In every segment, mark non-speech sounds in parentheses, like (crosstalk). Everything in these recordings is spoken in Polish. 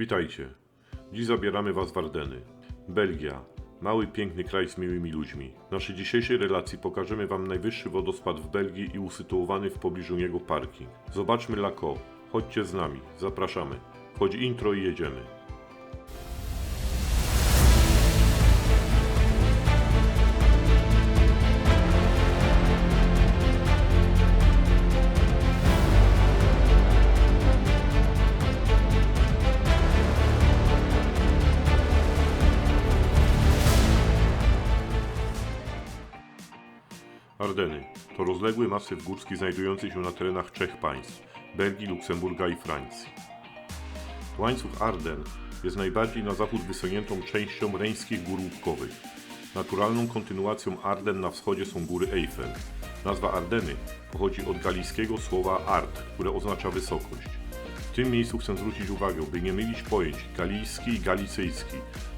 Witajcie. Dziś zabieramy Was w Ardeny. Belgia. Mały, piękny kraj z miłymi ludźmi. W naszej dzisiejszej relacji pokażemy Wam najwyższy wodospad w Belgii i usytuowany w pobliżu niego parking. Zobaczmy Laco. Chodźcie z nami. Zapraszamy. Chodź intro i jedziemy. Ardeny to rozległy masyw górski znajdujący się na terenach trzech państw Belgii, Luksemburga i Francji. Łańcuch Arden jest najbardziej na zachód wysuniętą częścią reńskich gór łupkowych. Naturalną kontynuacją Arden na wschodzie są góry Eiffel. Nazwa Ardeny pochodzi od galijskiego słowa art, które oznacza wysokość. W tym miejscu chcę zwrócić uwagę, by nie mylić pojęć galijski i galicyjski.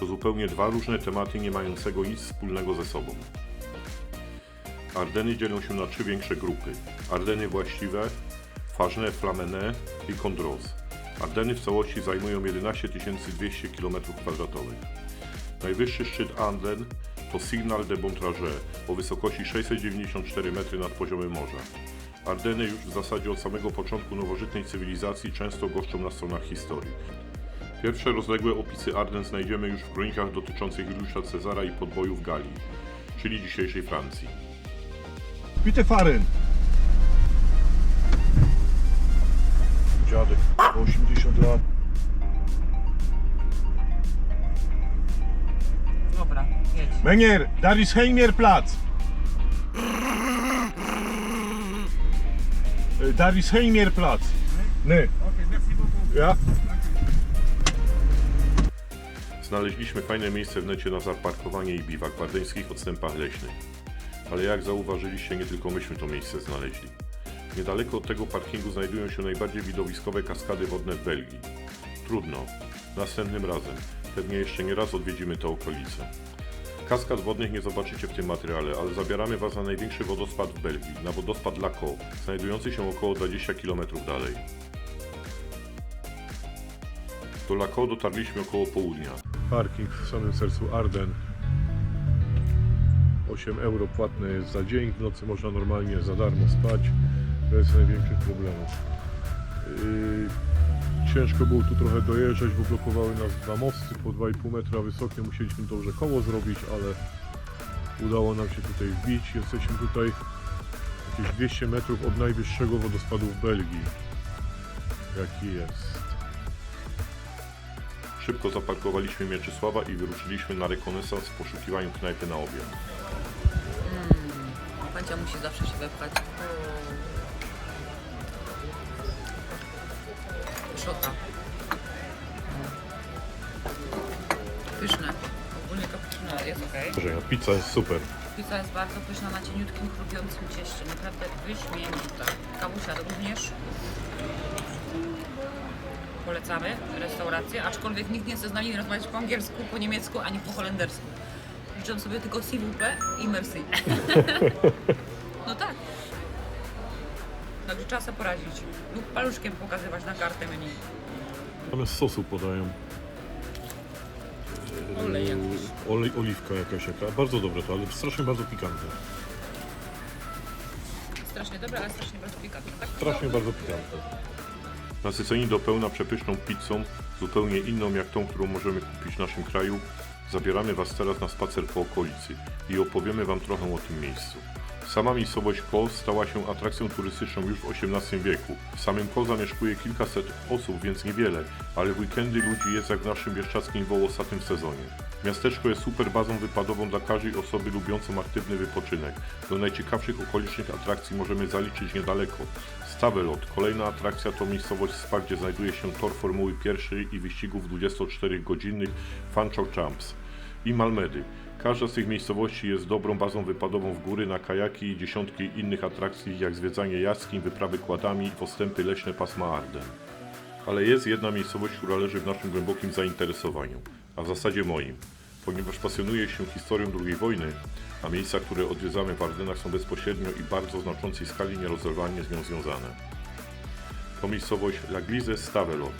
To zupełnie dwa różne tematy nie mającego nic wspólnego ze sobą. Ardeny dzielą się na trzy większe grupy. Ardeny właściwe, Fażne, Flamene i Condroz. Ardeny w całości zajmują 11 200 km2. Najwyższy szczyt Arden to Signal de Montragé o wysokości 694 metry nad poziomem morza. Ardeny już w zasadzie od samego początku nowożytnej cywilizacji często goszczą na stronach historii. Pierwsze rozległe opisy Arden znajdziemy już w kronikach dotyczących Juliusza Cezara i podbojów Galii, czyli dzisiejszej Francji. Bitte fahren. Dziadek, 80 lat. Dobra, jedź. Meneer, daar is geen meer plaats. Eh, Daar is geen meer plaats. Nee. Ja? Znaleźliśmy fajne miejsce w necie na zaparkowanie i biwak w ardeńskich odstępach leśnych. Ale jak zauważyliście, nie tylko myśmy to miejsce znaleźli. Niedaleko od tego parkingu znajdują się najbardziej widowiskowe kaskady wodne w Belgii. Trudno. Następnym razem. Pewnie jeszcze nie raz odwiedzimy te okolice. Kaskad wodnych nie zobaczycie w tym materiale, ale zabieramy Was na największy wodospad w Belgii, na wodospad Laco, znajdujący się około 20 km dalej. Do Laco dotarliśmy około południa. Parking w samym sercu Arden. 8 euro płatne jest za dzień, w nocy można normalnie za darmo spać, bez największych problemów. Yy, ciężko było tu trochę dojeżdżać, bo blokowały nas dwa mosty po 2,5 metra wysokie, musieliśmy dobrze koło zrobić, ale udało nam się tutaj wbić. Jesteśmy tutaj jakieś 200 metrów od najwyższego wodospadu w Belgii. Jaki jest. Szybko zaparkowaliśmy Mieczysława i wyruszyliśmy na rekonesans w poszukiwaniu knajpy na obiad. Pancia musi zawsze się wepchać. Szota. Pyszne. Ogólnie pyszne, jest okej. Że pizza jest super. Pizza jest bardzo pyszna na cieniutkim, chrupiącym cieście. Naprawdę wyśmienita. Kawusia również. Polecamy restaurację, aczkolwiek nikt nie chce z nami rozmawiać po angielsku, po niemiecku, ani po holendersku. Życzę sobie tylko plaît i merci. (laughs) no tak. Także trzeba sobie poradzić. Lub paluszkiem pokazywać na kartę menu. One z sosu podają. Olej jakiś. Olej, oliwka jakaś jaka. Bardzo dobre to, ale strasznie bardzo pikantne. Strasznie dobre, ale strasznie bardzo pikantne. Tak? Strasznie bardzo pikantne. Nasyceni do pełna przepyszną pizzą, zupełnie inną jak tą, którą możemy kupić w naszym kraju, zabieramy Was teraz na spacer po okolicy i opowiemy Wam trochę o tym miejscu. Sama miejscowość Ko stała się atrakcją turystyczną już w XVIII wieku. W samym Ko zamieszkuje kilkaset osób, więc niewiele, ale w weekendy ludzi jest jak w naszym bieszczackim wołosatym sezonie. Miasteczko jest super bazą wypadową dla każdej osoby lubiącą aktywny wypoczynek. Do najciekawszych okolicznych atrakcji możemy zaliczyć niedaleko. Stavelot, kolejna atrakcja to miejscowość Spa, gdzie znajduje się tor Formuły pierwszej i wyścigów 24-godzinnych Champs i Malmedy. Każda z tych miejscowości jest dobrą bazą wypadową w góry na kajaki i dziesiątki innych atrakcji jak zwiedzanie jaskiń, wyprawy kładami i postępy leśne pasma Arden. Ale jest jedna miejscowość, która leży w naszym głębokim zainteresowaniu, a w zasadzie moim. Ponieważ pasjonuję się historią II wojny, a miejsca, które odwiedzamy w Ardenach są bezpośrednio i bardzo znaczącej skali nierozerwalnie z nią związane. To miejscowość La Glize Stavelot.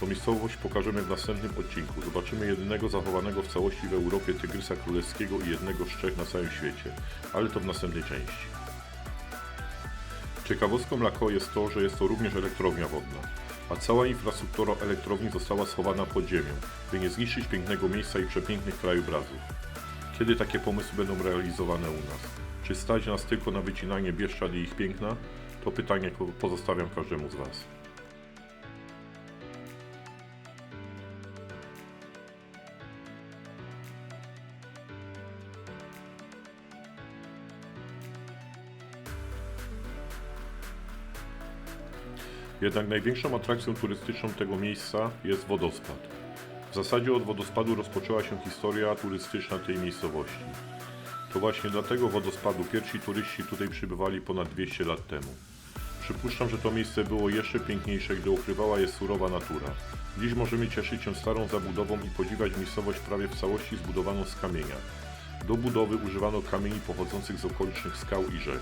To miejscowość pokażemy w następnym odcinku. Zobaczymy jedynego zachowanego w całości w Europie tygrysa królewskiego i jednego z trzech na całym świecie, ale to w następnej części. Ciekawostką Lako jest to, że jest to również elektrownia wodna, a cała infrastruktura elektrowni została schowana pod ziemią, by nie zniszczyć pięknego miejsca i przepięknych krajobrazów. Kiedy takie pomysły będą realizowane u nas? Czy stać nas tylko na wycinanie Bieszczad i ich piękna? To pytanie pozostawiam każdemu z Was. Jednak największą atrakcją turystyczną tego miejsca jest wodospad. W zasadzie od wodospadu rozpoczęła się historia turystyczna tej miejscowości. To właśnie dlatego wodospadu pierwsi turyści tutaj przybywali ponad 200 lat temu. Przypuszczam, że to miejsce było jeszcze piękniejsze, gdy ukrywała je surowa natura. Dziś możemy cieszyć się starą zabudową i podziwiać miejscowość prawie w całości zbudowaną z kamienia. Do budowy używano kamieni pochodzących z okolicznych skał i rzek.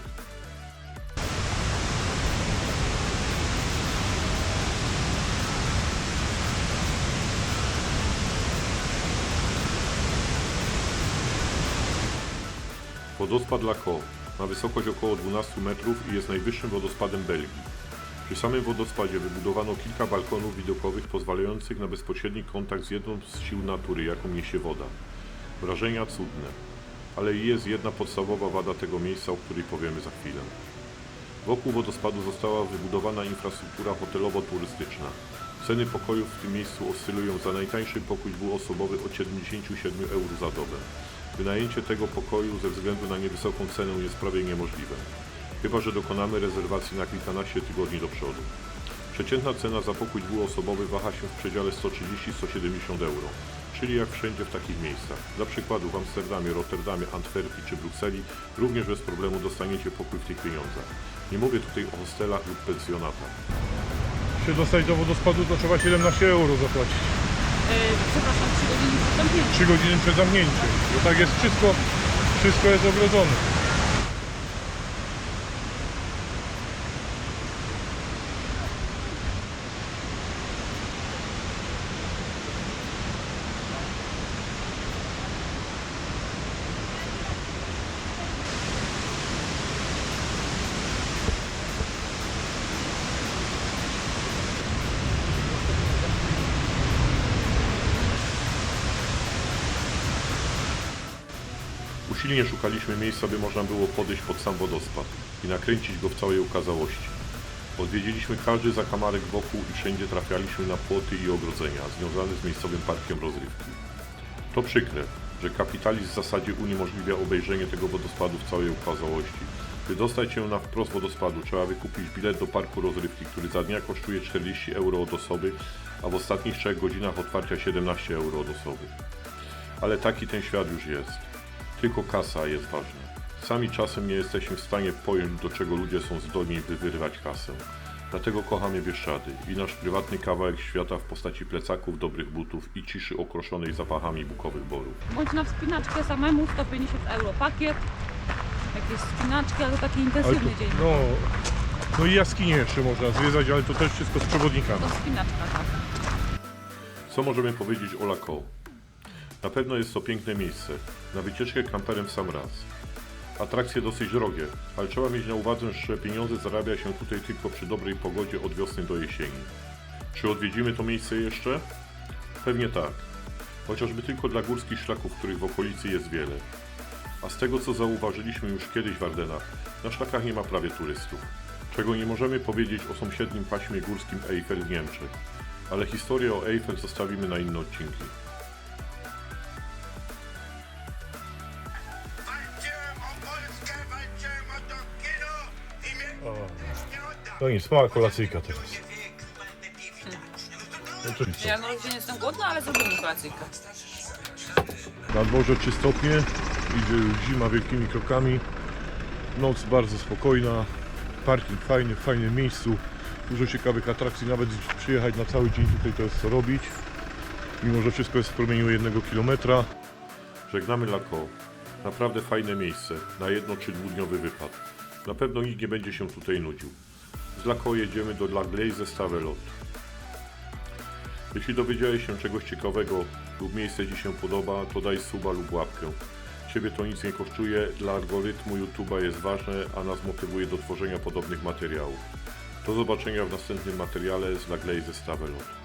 Wodospad Laco ma wysokość około 12 metrów i jest najwyższym wodospadem Belgii. Przy samym wodospadzie wybudowano kilka balkonów widokowych pozwalających na bezpośredni kontakt z jedną z sił natury, jaką niesie woda. Wrażenia cudne, ale jest jedna podstawowa wada tego miejsca, o której powiemy za chwilę. Wokół wodospadu została wybudowana infrastruktura hotelowo-turystyczna. Ceny pokojów w tym miejscu oscylują za najtańszy pokój dwuosobowy od 77 euro za dobę. Wynajęcie tego pokoju ze względu na niewysoką cenę jest prawie niemożliwe. Chyba, że dokonamy rezerwacji na kilkanaście tygodni do przodu. Przeciętna cena za pokój dwuosobowy waha się w przedziale 130-170 euro, czyli jak wszędzie w takich miejscach. Dla przykładu w Amsterdamie, Rotterdamie, Antwerpii czy Brukseli również bez problemu dostaniecie pokój w tych pieniądzach. Nie mówię tutaj o hostelach lub pensjonatach. Się dostać do wodospadu to trzeba 17 euro zapłacić. Yy, przepraszam, 3 godziny przed zamknięciem. 3 godziny przed zamknięciem. Tak jest wszystko, wszystko jest ogrodzone. Usilnie szukaliśmy miejsca, by można było podejść pod sam wodospad i nakręcić go w całej okazałości. Odwiedziliśmy każdy zakamarek wokół i wszędzie trafialiśmy na płoty i ogrodzenia związane z miejscowym parkiem rozrywki. To przykre, że kapitalizm w zasadzie uniemożliwia obejrzenie tego wodospadu w całej okazałości. By dostać się na wprost wodospadu trzeba wykupić bilet do parku rozrywki, który za dnia kosztuje 40 euro od osoby, a w ostatnich 3 godzinach otwarcia 17 euro od osoby. Ale taki ten świat już jest. Tylko kasa jest ważna. Sami czasem nie jesteśmy w stanie pojąć, do czego ludzie są zdolni, by wyrywać kasę. Dlatego kochamy Bieszczady i nasz prywatny kawałek świata w postaci plecaków, dobrych butów i ciszy okroszonej zapachami bukowych borów. Bądź na wspinaczkę samemu 150 euro pakiet. Jakieś wspinaczki, ale to taki intensywny dzień. no, no i jaskinie jeszcze można zwiedzać, ale to też wszystko z przewodnikami. To wspinaczka, tak. Co możemy powiedzieć o Laco? Na pewno jest to piękne miejsce, na wycieczkę kamperem w sam raz. Atrakcje dosyć drogie, ale trzeba mieć na uwadze, że pieniądze zarabia się tutaj tylko przy dobrej pogodzie od wiosny do jesieni. Czy odwiedzimy to miejsce jeszcze? Pewnie tak. Chociażby tylko dla górskich szlaków, których w okolicy jest wiele. A z tego co zauważyliśmy już kiedyś w Ardenach, na szlakach nie ma prawie turystów. Czego nie możemy powiedzieć o sąsiednim paśmie górskim Eiffel w Niemczech. Ale historię o Eiffel zostawimy na inne odcinki. To nic, mała kolacyjka teraz. Oczywiście. Ja na razie nie jestem głodna, ale zrobimy kolacyjkę. Na dworze 3 stopnie, idzie zima wielkimi krokami. Noc bardzo spokojna, parking fajny, w fajnym miejscu. Dużo ciekawych atrakcji, nawet przyjechać na cały dzień tutaj to jest co robić. Mimo, że wszystko jest w promieniu jednego kilometra. Żegnamy Laco. Naprawdę fajne miejsce na jedno czy dwudniowy wypad. Na pewno nikt nie będzie się tutaj nudził. Z Laco jedziemy do La Glaise Stavelot. Jeśli dowiedziałeś się czegoś ciekawego lub miejsce Ci się podoba, to daj suba lub łapkę. Ciebie to nic nie kosztuje, dla algorytmu YouTube'a jest ważne, a nas motywuje do tworzenia podobnych materiałów. Do zobaczenia w następnym materiale z Naglej ze Stavelot.